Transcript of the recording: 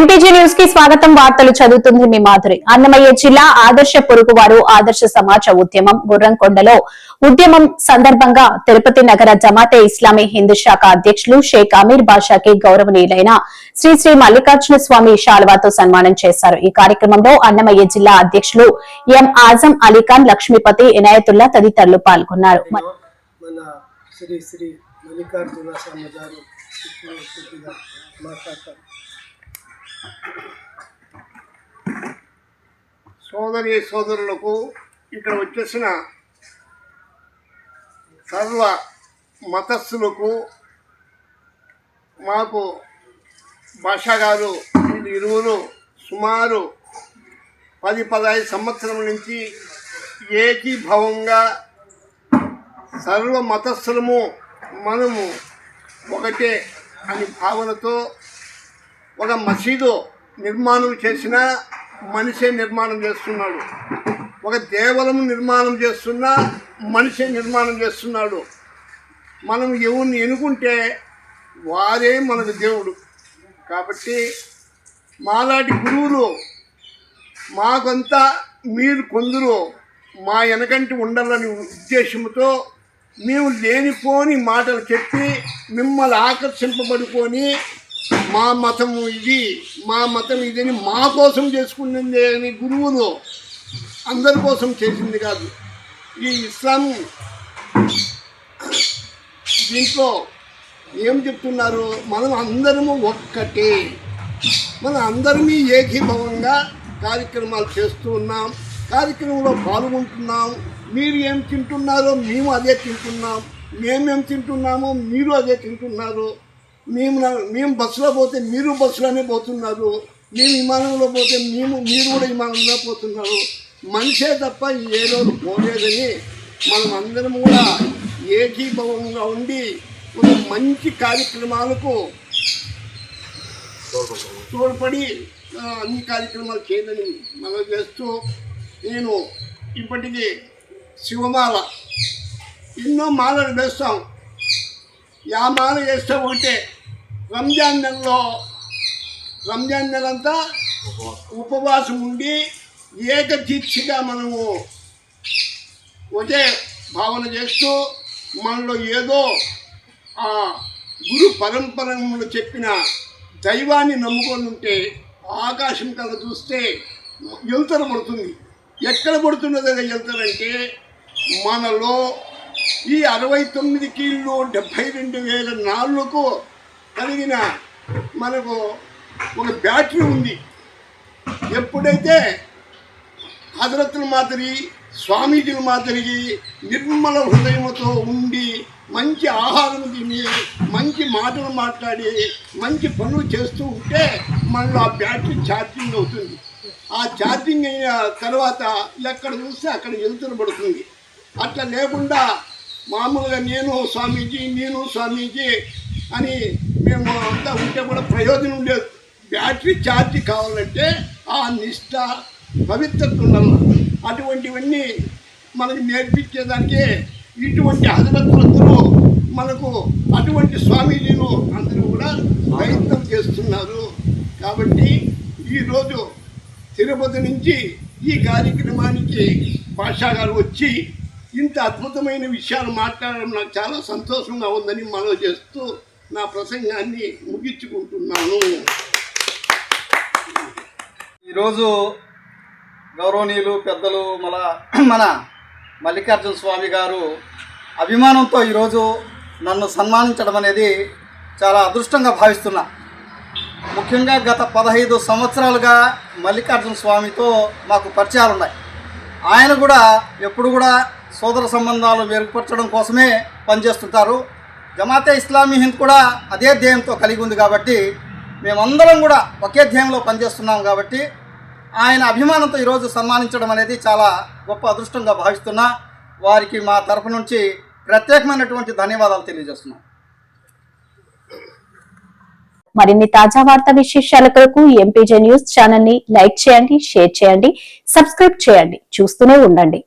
MPG న్యూస్కి స్వాగతం. వార్తలు చదువుతుంది మీ మాధురి. అన్నమయ్య జిల్లా ఆదర్శ పొరుగువారు ఆదర్శ సమాజ ఉద్యమం గుర్రంకొండలో ఉద్యమం సందర్భంగా తిరుపతి నగర జమాతే ఇస్లామీ హిందూ శాఖ అధ్యక్షులు షేక్ అమీర్ బాషాకి గౌరవనీయులైన శ్రీ శ్రీ మల్లికార్జున స్వామి శాల్వాతో సన్మానం చేశారు. ఈ కార్యక్రమంలో అన్నమయ్య జిల్లా అధ్యక్షులు ఎం ఆజం అలీఖాన్ లక్ష్మీపతి ఇనాయతుల్లా తదితరులు పాల్గొన్నారు. శ్రీ శ్రీ మల్లికార్జున స్వామి గారు మాట్లాడతారు సోదరి సోదరులకు ఇక్కడ వచ్చేసిన సర్వ మతస్థులకు మాకు భాషా గారు వీళ్ళు ఇరువురు సుమారు పది పదహైదు సంవత్సరం నుంచి ఏకీభావంగా సర్వ మతస్థులము మనము ఒకటే అని భావనతో ఒక మసీదు నిర్మాణం చేసిన మనిషే నిర్మాణం చేస్తున్నాడు. ఒక దేవలం నిర్మాణం చేస్తున్న మనిషే నిర్మాణం చేస్తున్నాడు. మనం ఎవరిని ఎనుకుంటే వారే మనకు దేవుడు. కాబట్టి మాలాంటి గురువులు మాకంతా మీరు కొందరు మా వెనకంటి ఉండాలని ఉద్దేశంతో మేము లేనిపోని మాటలు చెప్పి మిమ్మల్ని ఆకర్షింపబడుకొని మా మతం ఇది మా మతం ఇదని మా కోసం చేసుకున్నది అని గురువులు అందరి కోసం చేసింది కాదు. ఈ ఇస్లాం దీంట్లో ఏం చెప్తున్నారు? మనం అందరము ఒక్కటే. మన అందరమీ ఏకీభవంగా కార్యక్రమాలు చేస్తూ ఉన్నాం కార్యక్రమంలో పాల్గొంటున్నాం. మీరు ఏం తింటున్నారో మేము అదే తింటున్నాం. మేమేం తింటున్నామో మీరు అదే తింటున్నారు. మేము మేము బస్సులో పోతే మీరు బస్సులోనే పోతున్నారు. మేము విమానంలో పోతే మేము మీరు కూడా విమానంలో పోతున్నారు. మనిషే తప్ప ఏ రోజు పోలేదని మనం అందరం కూడా ఏకీభవంగా ఉండి ఒక మంచి కార్యక్రమాలకు తోడ్పడి అన్ని కార్యక్రమాలు చేయాలని మనం చేస్తూ నేను ఇప్పటికీ శివమాల ఎన్నో మాలలు వేస్తాం. యా మాల వేస్తాం ఒకటే రంజాన్ నెలలో రంజాన్ నెలంతా ఉపవాసం ఉండి ఏకదీక్షగా మనము ఒకే భావన చేస్తూ మనలో ఏదో ఆ గురు పరంపరములు చెప్పిన దైవాన్ని నమ్ముకొని ఉంటే ఆకాశం కల చూస్తే ఎంతర పడుతుంది. ఎక్కడ పడుతున్నది ఎంతరంటే మనలో ఈ అరవై తొమ్మిది కీళ్ళు డెబ్భై రెండు వేల నాలుగుకు కలిగిన మనకు ఒక బ్యాటరీ ఉంది. ఎప్పుడైతే హజరత్తుల మాదిరి స్వామీజీల మాదిరి నిర్మల హృదయంతో ఉండి మంచి ఆహారం తిని మంచి మాటలు మాట్లాడి మంచి పనులు చేస్తూ ఉంటే మనలో ఆ బ్యాటరీ ఛార్జింగ్ అవుతుంది. ఆ ఛార్జింగ్ అయిన తర్వాత ఎక్కడ చూస్తే అక్కడ ఎలుతురు పడుతుంది. అట్లా లేకుండా మామూలుగా నేను స్వామీజీ నేను స్వామీజీ అని మేము అంతా ఉంటే కూడా ప్రయోజనం లేదు. బ్యాటరీ ఛార్జ్ కావాలంటే ఆ నిష్ట పవిత్రత ఉండాలి. అటువంటివన్నీ మనకు నేర్పించేదానికి ఇటువంటి హజరత్తులందరూ మనకు అటువంటి స్వామీజీలు అందరూ కూడా ప్రయత్నం చేస్తున్నారు. కాబట్టి ఈరోజు తిరుపతి నుంచి ఈ కార్యక్రమానికి భాషా గారు వచ్చి ఇంత అద్భుతమైన విషయాలు మాట్లాడడం నాకు చాలా సంతోషంగా ఉందని మనం చేస్తూ నా ప్రసంగాన్ని ముగించుకుంటున్నాను. ఈరోజు గౌరవనీయులు పెద్దలు మన మన మల్లికార్జున స్వామి గారు అభిమానంతో ఈరోజు నన్ను సన్మానించడం అనేది చాలా అదృష్టంగా భావిస్తున్నా. ముఖ్యంగా గత పదహైదు సంవత్సరాలుగా మల్లికార్జున స్వామితో మాకు పరిచయాలు ఉన్నాయి. ఆయన కూడా ఎప్పుడు కూడా సోదర సంబంధాలు మెరుగుపరచడం కోసమే పనిచేస్తుంటారు. జమాతే ఇస్లామీ హింద్ కూడా అదే ధ్యేయంతో కలిగి ఉంది కాబట్టి మేమందరం కూడా ఒకే ధ్యేయంలో పనిచేస్తున్నాం కాబట్టి ఆయన అభిమానంతో ఈరోజు సన్మానించడం అనేది చాలా గొప్ప అదృష్టంగా భావిస్తున్నా వారికి మా తరఫు నుంచి ప్రత్యేకమైనటువంటి ధన్యవాదాలు తెలియజేస్తున్నాం. మరిన్ని తాజా వార్త విశేషాల కొరకు ఎంపీజే న్యూస్ ఛానల్ని లైక్ చేయండి షేర్ చేయండి సబ్స్క్రైబ్ చేయండి. చూస్తూనే ఉండండి.